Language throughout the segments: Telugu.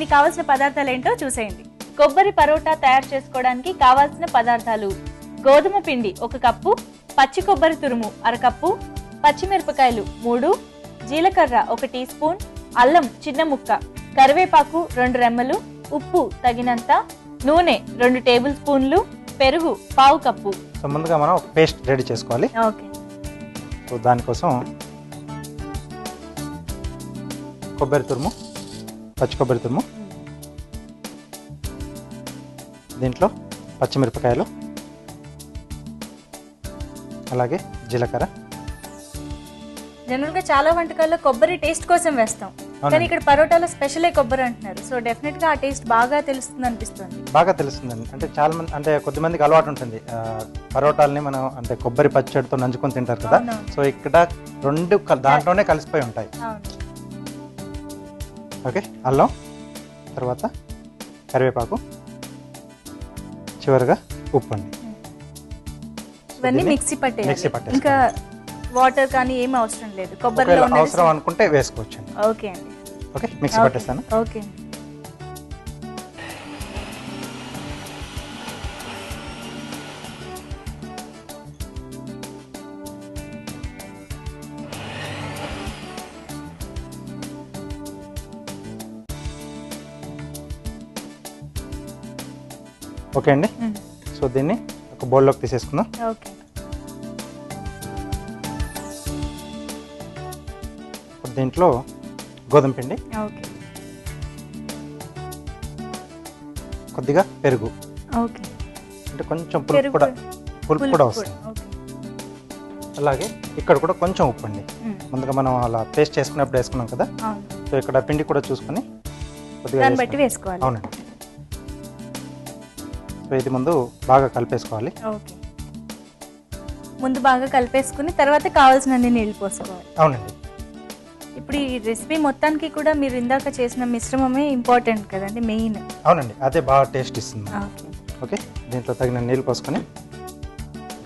దీనికి కావాల్సిన పదార్థాలు ఏంటో చూసేయండి. కొబ్బరి పరోటా తయారు చేసుకోవడానికి కావాల్సిన పదార్థాలు గోధుమ పిండి ఒక కప్పు పచ్చి కొబ్బరి తురుము అరకప్పు పచ్చిమిరపకాయలు మూడు జీలకర్ర ఒక టీ స్పూన్ అల్లం చిన్న ముక్క కరివేపాకు రెండు రెమ్మలు ఉప్పు తగినంత నూనె రెండు టేబుల్ స్పూన్లు పెరుగు పావు కప్పు. సో ముందుగా మనం ఒక పేస్ట్ రెడీ చేసుకోవాలి. ఓకే. సో దానికోసం కొబ్బరి తురుము పచ్చి కొబ్బరి తురుము దీంట్లో పచ్చిమిరపకాయలు. అలాగే జీలకర్ర. జనరల్గా చాలా వంటకాల్లో కొబ్బరి టేస్ట్ కోసం వేస్తాం. కానీ. ఇక్కడ పరోటాలో స్పెషలే కొబ్బరి అంటున్నారు. సో డెఫినెట్గా ఆ టేస్ట్ బాగా తెలుస్తుంది అనిపిస్తుంది బాగా తెలుస్తుందండి. అంటే చాలా మంది అంటే కొద్దిమందికి అలవాటు ఉంటుంది. పరోటాలని మనం అంటే కొబ్బరి పచ్చడితో నంచుకొని తింటారు కదా. సో ఇక్కడ రెండు దాంట్లోనే కలిసిపోయి ఉంటాయి. ఓకే అల్లం తర్వాత కరివేపాకు చివరిగా ఉప్పు అండి. ఇవన్నీ మిక్సీ పట్టే మిక్సీ పట్టేసుకోవాలి. ఇంకా వాటర్ కానీ ఏం అవసరం లేదు. కొబ్బరిలో ఉన్నది అవసరం అనుకుంటే వేసుకోవచ్చు ఓకే అండి. Okay mixie. పట్టేస్తాను. ఓకే ఓకే అండి. సో దీన్ని ఒక బౌల్లోకి తీసేసుకుందాం. ఓకే. దీంట్లో గోధుమ పిండి ఓకే. కొద్దిగా పెరుగు. ఓకే. అంటే కొంచెం పులుపు కూడా పులుపు కూడా వస్తుంది. అలాగే ఇక్కడ కూడా కొంచెం ఉప్పు అండి. ముందుగా మనం అలా పేస్ట్ చేసుకున్నప్పుడు వేసుకున్నాం కదా? సో ఇక్కడ పిండి కూడా చూసుకొని కొద్దిగా వేసుకోవాలి. అవునండి. సో ఇది ముందు బాగా కలిపేసుకోవాలి. ఓకే. ముందు బాగా కలిపేసుకుని తర్వాత కావాల్సినన్ని నీళ్ళు పోసుకోవాలి. అవునండి. ఇప్పుడు ఈ రెసిపీ మొత్తానికి కూడా మీరు ఇందాక చేసిన మిశ్రమమే ఇంపార్టెంట్ కదండి మెయిన్. అవునండి అదే బాగా టేస్ట్ ఇస్తుంది ఓకే. ఓకే దీంట్లో తగిన నీళ్ళు పోసుకొని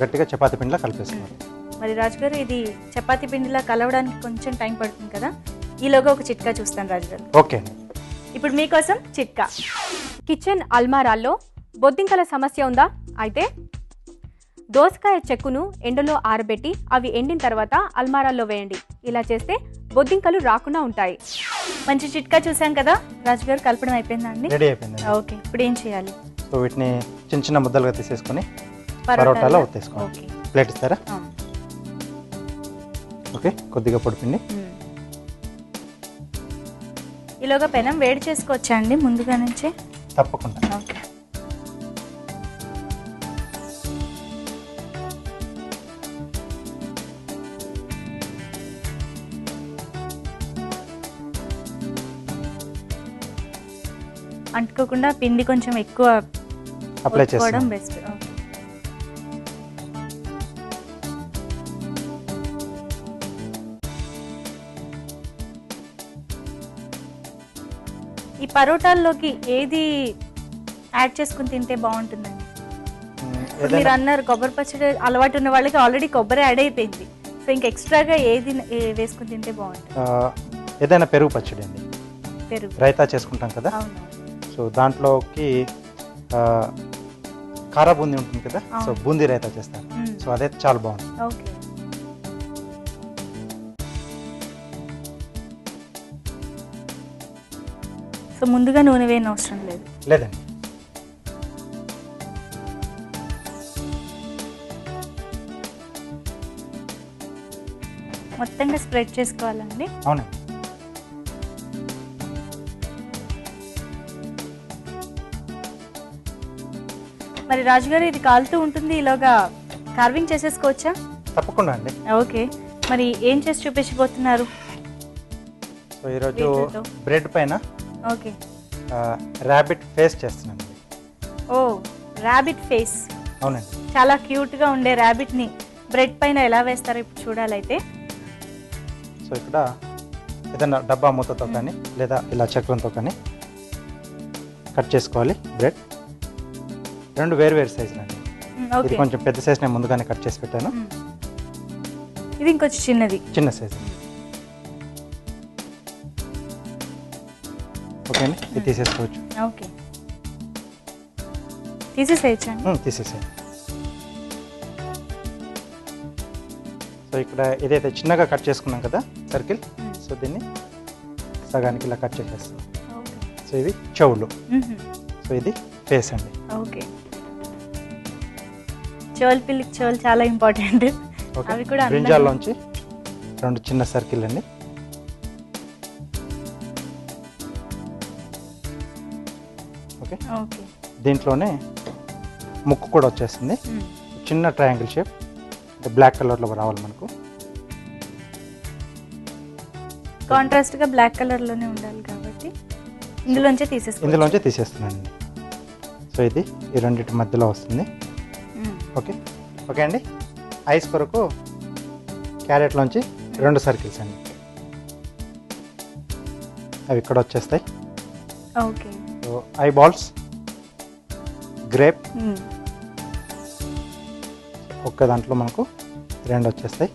గట్టిగా చపాతీ పిండిలా కలిపేసుకోవాలి. మరి రాజు గారు ఇది చపాతీ పిండిలా కలవడానికి కొంచెం టైం పడుతుంది కదా ఈలోగా ఒక చిట్కా చూస్తాను రాజు గారు. ఓకే అండి. ఇప్పుడు మీకోసం చిట్కా. కిచెన్ అల్మారాల్లో బొద్దింకల సమస్య ఉందా? అయితే దోసకాయ చెక్కును ఎండలో ఆరబెట్టి అవి ఎండిన తర్వాత అల్మారాల్లో వేయండి. ఇలా చేస్తే బొద్దింకలు రాకుండా ఉంటాయి. మంచి చిట్కా చూసాం కదా? రాజు గారు కలపడం అయిపోయిందా అండి? రెడీ అయిపోయింది ఓకే ఇప్పుడు ఏం చేయాలి? సో వీటిని చిన్న చిన్న ముద్దలుగా తీసేసుకొని పరోటాలో? ప్లేట్ ఇస్తారా. ఓకే కొద్దిగా పొడిపిండి. ఈలోగా పెనం వేడి చేసుకోవచ్చా అండి ముందుగా నుంచే? తప్పకుండా. ఓకే. అంటుకోకుండా పిండి కొంచెం ఎక్కువ అప్లై చేస్తాం బెస్ట్ ఈ పరోటాల్లోకి ఏది యాడ్ చేసుకుని తింటే బాగుంటుందండి? మీరు అన్నారు కొబ్బరి పచ్చడి అలవాటు ఉన్న వాళ్ళకి ఆల్రెడీ కొబ్బరి యాడ్ అయిపోయింది. సో ఇంకా ఎక్స్ట్రాగా ఏది వేసుకుని తింటే బాగుంటుంది? ఏదైనా పెరుగు పచ్చడి అండి. పెరుగు. రైతా చేసుకుంటాం కదా? అవును. సో దాంట్లోకి కారా బూందీ ఉంటుంది కదా? సో. బూందీ రైతా చేస్తారు. సో అదే చాలా బాగుంటుంది సో ముందుగా నూనె వేయని అవసరం లేదు. లేదండి. మొత్తంగా స్ప్రెడ్ చేసుకోవాలండి. అవునండి. మరి రాజుగారు ఇది కాలుతూ ఉంటుంది ఇలాగా కార్వింగ్ చేసేసుకోవచ్చా? తప్పకుండా అండి. ఓకే. మరి ఏం చేసి చూపించబోతున్నారు? సో ఈరోజు వీటితో? బ్రెడ్ పైన ఓకే. ర్యాబిట్ ఫేస్ చేస్తున్నాను ఓ ర్యాబిట్ ఫేస్ అవునండి. చాలా క్యూట్గా ఉండే ర్యాబిట్ని బ్రెడ్ పైన ఎలా వేస్తారో ఇప్పుడు చూడాలైతే. సో ఇక్కడ ఏదైనా డబ్బా మూతతో కానీ లేదా ఇలా చక్రంతో కానీ కట్ చేసుకోవాలి బ్రెడ్. రెండు వేరు వేరు సైజులు అండి ఇది కొంచెం పెద్ద సైజ్ నేను ముందుగానే కట్ చేసి పెట్టాను. ఇది ఇంకొంచెం చిన్నది. చిన్న సైజు ఓకే అండి ఇది తీసేసుకోవచ్చు. ఓకే. తీసేసేయచ్చండి తీసేసేయండి. సో ఇక్కడ ఏదైతే చిన్నగా కట్ చేసుకున్నాం కదా సర్కిల్ సో దీన్ని సగానికి ఇలా కట్ చేసేస్తాం. సో ఇవి చెవులు. సో ఇది ఫేస్ అండి. ఓకే. చెవులు పిల్లికి చెవులు చాలా ఇంపార్టెంట్. అవి కూడా బ్రింజాల్లోంచి రెండు చిన్న సర్కిల్ అండి. ఓకే. ఓకే. దీంట్లోనే ముక్కు కూడా వచ్చేస్తుంది. మ్మ్. చిన్న ట్రయాంగిల్ షేప్. అంటే బ్లాక్ కలర్లో రావాలి మనకు. కాంట్రాస్ట్గా బ్లాక్ కలర్లోనే ఉండాలి కాబట్టి ఇందులోంచే తీసేసుకో ఇందులోంచి తీసేస్తున్నానండి. సో ఇది ఈ రెండింటి మధ్యలో వస్తుంది. ఓకే? ఓకే అండి? ఐస్ కొరకు క్యారెట్లోంచి రెండు సర్కిల్స్ అండి. అవి ఇక్కడ వచ్చేస్తాయి. Okay. So eye balls grape. ఒక్క దాంట్లో మనకు రెండు వచ్చేస్తాయి.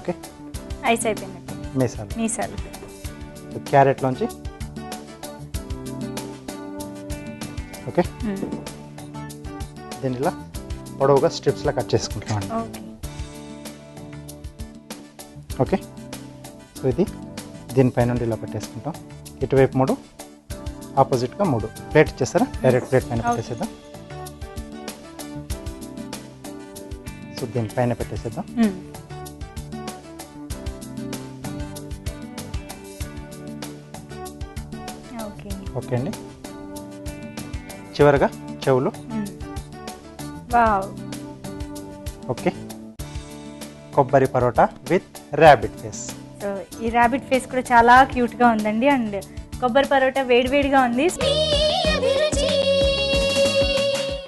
ఓకే? ఐస్ అయిపోయినట్టు మీసాలు. మీసాలు. క్యారెట్లోంచి ఓకే? మ్మ్. దీన్ని ఇలా పొడవుగా స్ట్రిప్స్లా కట్ చేసుకుంటాం అండి ఓకే? సో ఇది దీనిపై నుండి ఇలా పెట్టేసుకుంటాం. ఇటువైపు మూడు ఆపోజిట్గా మూడు. ప్లేట్ ఇచ్చేస్తారా? డైరెక్ట్ ప్లేట్ పైన. పెట్టేసేద్దాం. సో దీనిపైన పెట్టేసేద్దాం. ఓకే అండి. చివరగా చెవులు. ఓకే. కొబ్బరి parotta with rabbit face. So ఈ ర్యాబిట్ ఫేస్ కూడా చాలా క్యూట్గా ఉందండి అండ్ కొబ్బరి పరోటా వేడివేడిగా ఉంది.